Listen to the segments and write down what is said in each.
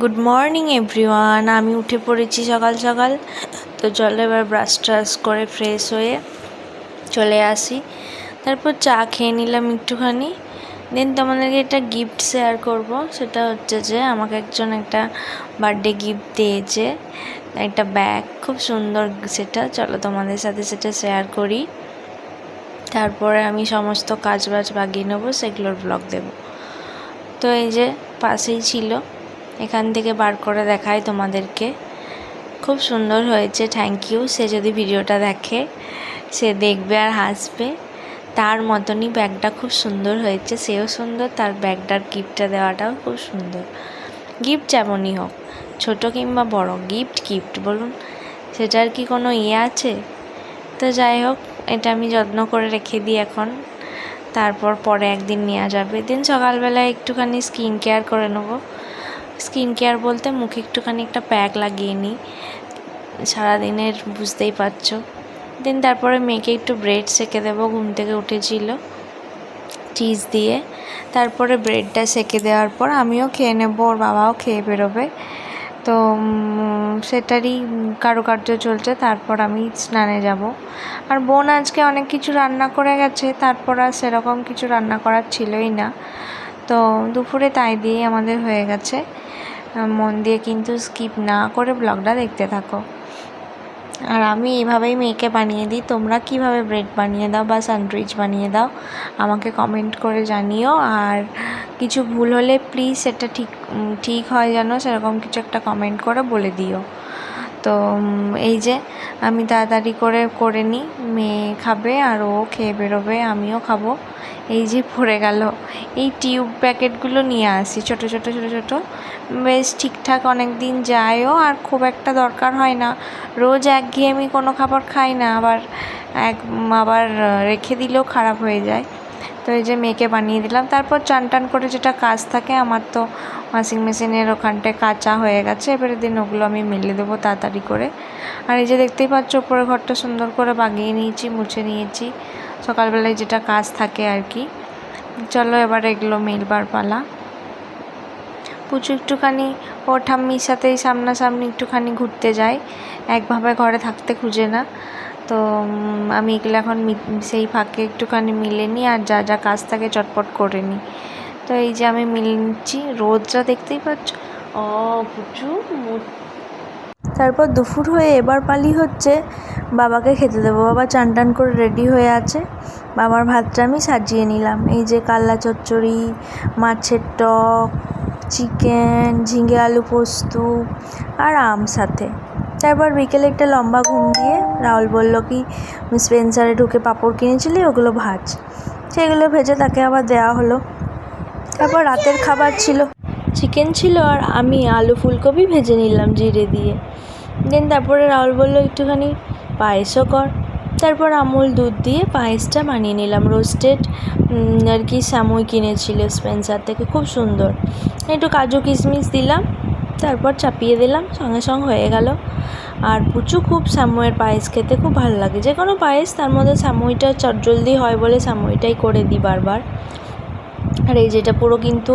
Good morning everyone আমি উঠে পড়েছি সকাল সকাল। তো চলো এবার ব্রাশ ট্রাশ করে ফ্রেশ হয়ে চলে আসি। তারপর চা খেয়ে নিলাম একটুখানি। দেন তোমাদেরকে একটা গিফট শেয়ার করব। সেটা হচ্ছে যে, আমাকে একজন একটা বার্থডে গিফট দিয়েছে। একটা ব্যাগ খুব সুন্দর সেটা। চলো তোমাদের সাথে সেটা শেয়ার করি। তারপরে আমি সমস্ত কাজ বাজ বাগিয়ে নেব, সেগুলোর ব্লগ দেব। তো এই যে, পাশেই ছিল। এখান থেকে বার করে দেখাই তোমাদেরকে। খুব সুন্দর হয়েছে থ্যাংক ইউ সে যদি ভিডিওটা দেখে, সে দেখবে আর হাসবে। তার মতনই ব্যাগটা খুব সুন্দর হয়েছে, সেও সুন্দর। তার ব্যাগটার গিফটটা দেওয়াটাও খুব সুন্দর। গিফট যেমনই হোক, ছোট কিংবা বড় গিফট গিফট বলুন। সেটার কি কোনো ইয়ে আছে? তো যাই হোক, এটা আমি যত্ন করে রেখে দিই এখন। তারপর পরে একদিন নেওয়া যাবে। দিন সকালবেলায় একটুখানি স্কিন কেয়ার করে নেব। স্কিন কেয়ার বলতে মুখে একটুখানি একটা প্যাক লাগিয়ে নিই। সারাদিনের বুঝতেই পারছ। দেন তারপরে মেয়েকে একটু ব্রেড সেকে দেবো, ঘুম থেকে উঠেছিল চিজ দিয়ে। তারপরে ব্রেডটা সেকে দেওয়ার পর আমিও খেয়ে নেব, ওর বাবাও খেয়ে বেরোবে। তো সেটারই কারুকার্য চলছে, তারপর আমি স্নানে যাব। আর বোন আজকে অনেক কিছু রান্না করে গেছে, তারপর আর সেরকম কিছু রান্না করার ছিলই না। তো, দুপুরে তাই দিয়েই আমাদের হয়ে গেছে। মন দিয়ে কিন্তু স্কিপ না করে ব্লগটা দেখতে থাকো। আর আমি এইভাবেই মেয়েকে বানিয়ে দিই। তোমরা কীভাবে ব্রেড বানিয়ে দাও বা স্যান্ডউইচ বানিয়ে দাও, আমাকে কমেন্ট করে জানিও। আর কিছু ভুল হলে প্লিজ সেটা ঠিক ঠিক হয় যেন সেরকম কিছু একটা কমেন্ট করে বলে দিও। তো এই যে আমি তাড়াতাড়ি করে করে নিই। মেয়ে খাবে আর ও খেয়ে বেরোবে, আমিও খাব। এই যে পড়ে গেল। এই টিউব প্যাকেটগুলো নিয়ে আসি, ছোট ছোট ছোট ছোট। বেশ ঠিকঠাক অনেক দিন যায়ও আর খুব একটা দরকার হয় না। রোজ একঘেয়েমি কোনো খাবার খাই না, আবার এক, আবার রেখে দিলেও খারাপ হয়ে যায়। তো এই যে মেয়েকে বানিয়ে দিলাম। তারপর চান টান করে যেটা কাজ থাকে, আমার তো ওয়াশিং মেশিনের ওখানটায় কাঁচা হয়ে গেছে। এবারে দিন ওগুলো আমি মেলে দেবো তাড়াতাড়ি করে। আর এই যে দেখতেই পাচ্ছ, ওপরের ঘরটা সুন্দর করে বাগিয়ে নিয়েছি, মুছে নিয়েছি। সকালবেলায় যেটা কাজ থাকে আর কি। চলো এবার এগুলো মেলবার পালা। পুচু একটুখানি ও ঠাম্মির সাথেই সামনাসামনি একটুখানি ঘুরতে যায়। একভাবে ঘরে থাকতে খুঁজে না। তো আমি এগুলো এখন সেই ফাঁকে একটুখানি মিলে নিই আর যা যা কাজ থাকে চটপট করে নিই। তো এই যে আমি মিলে নিচ্ছি। রোদটা দেখতেই পাচ্ছ। ও, পুচু তারপর দুপুর হয়ে এবার পালি হচ্ছে বাবাকে খেতে দেবো। বাবা চান টান করে রেডি হয়ে আছে। বাবার ভাতটা আমি সাজিয়ে নিলাম। এই যে কাল্লা চচ্চড়ি, মাছের টক চিকেন ঝিঙে আলু পোস্ত আর আম সাথে। তারপর বিকেলে একটা লম্বা ঘুম দিয়ে রাহুল বলল কি স্পেন্সারে ঢুকে পাঁপড় কিনেছিলি, ওগুলো ভাজ। সেগুলো ভেজে তাকে আবার দেওয়া হলো। তারপর রাতের খাবার ছিল। চিকেন ছিল আর আমি আলু ফুলকপি ভেজে নিলাম জিরে দিয়ে। দেন তারপরে রাহুল বলল, একটুখানি পায়েসও কর। তারপর আমুল দুধ দিয়ে পায়েসটা বানিয়ে নিলাম রোস্টেড আর কি স্যামুই কিনেছিল স্পেন্সার থেকে, খুব সুন্দর। একটু কাজু কিশমিশ দিলাম, তারপর চাপিয়ে দিলাম, সঙ্গে সঙ্গে হয়ে গেল। আর পুচু খুব স্যামুয়ের পায়েস খেতে খুব ভালো লাগে। যে কোনো পায়েস, তার মধ্যে স্যামুইটা চটজলদি হয় বলে স্যামুইটাই করে দিই বারবার। আর এই যেটা পুরো কিন্তু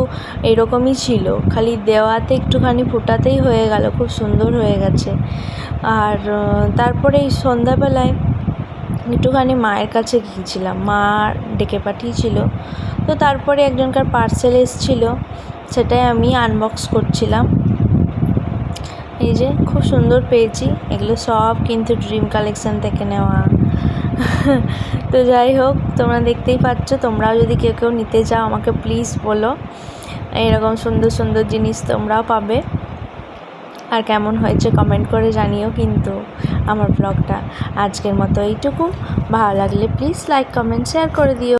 এরকমই ছিল, খালি দেওয়াতে একটুখানি ফোটাতেই হয়ে গেল, খুব সুন্দর হয়ে গেছে। আর তারপরে এই সন্ধ্যাবেলায় একটুখানি মায়ের কাছে গিয়েছিলাম, মা ডেকে পাঠিয়েছিল। তো তারপরে একজনকার পার্সেল এসেছিল, সেটাই আমি আনবক্স করছিলাম। এই যে, খুব সুন্দর পেয়েছি, এগুলো সব কিন্তু ড্রিম কালেকশান থেকে নেওয়া। তো যাই হোক, তোমরা দেখতেই পাচ্ছ, তোমরাও যদি কেউ কেউ নিতে চাও, আমাকে প্লিজ বলো। এরকম সুন্দর সুন্দর জিনিস তোমরাও পাবে। আর কেমন হয়েছে কমেন্ট করে জানিও কিন্তু আমার ব্লগটা আজকের মতো এইটুকু। ভালো লাগলে প্লিজ লাইক কমেন্ট শেয়ার করে দিও।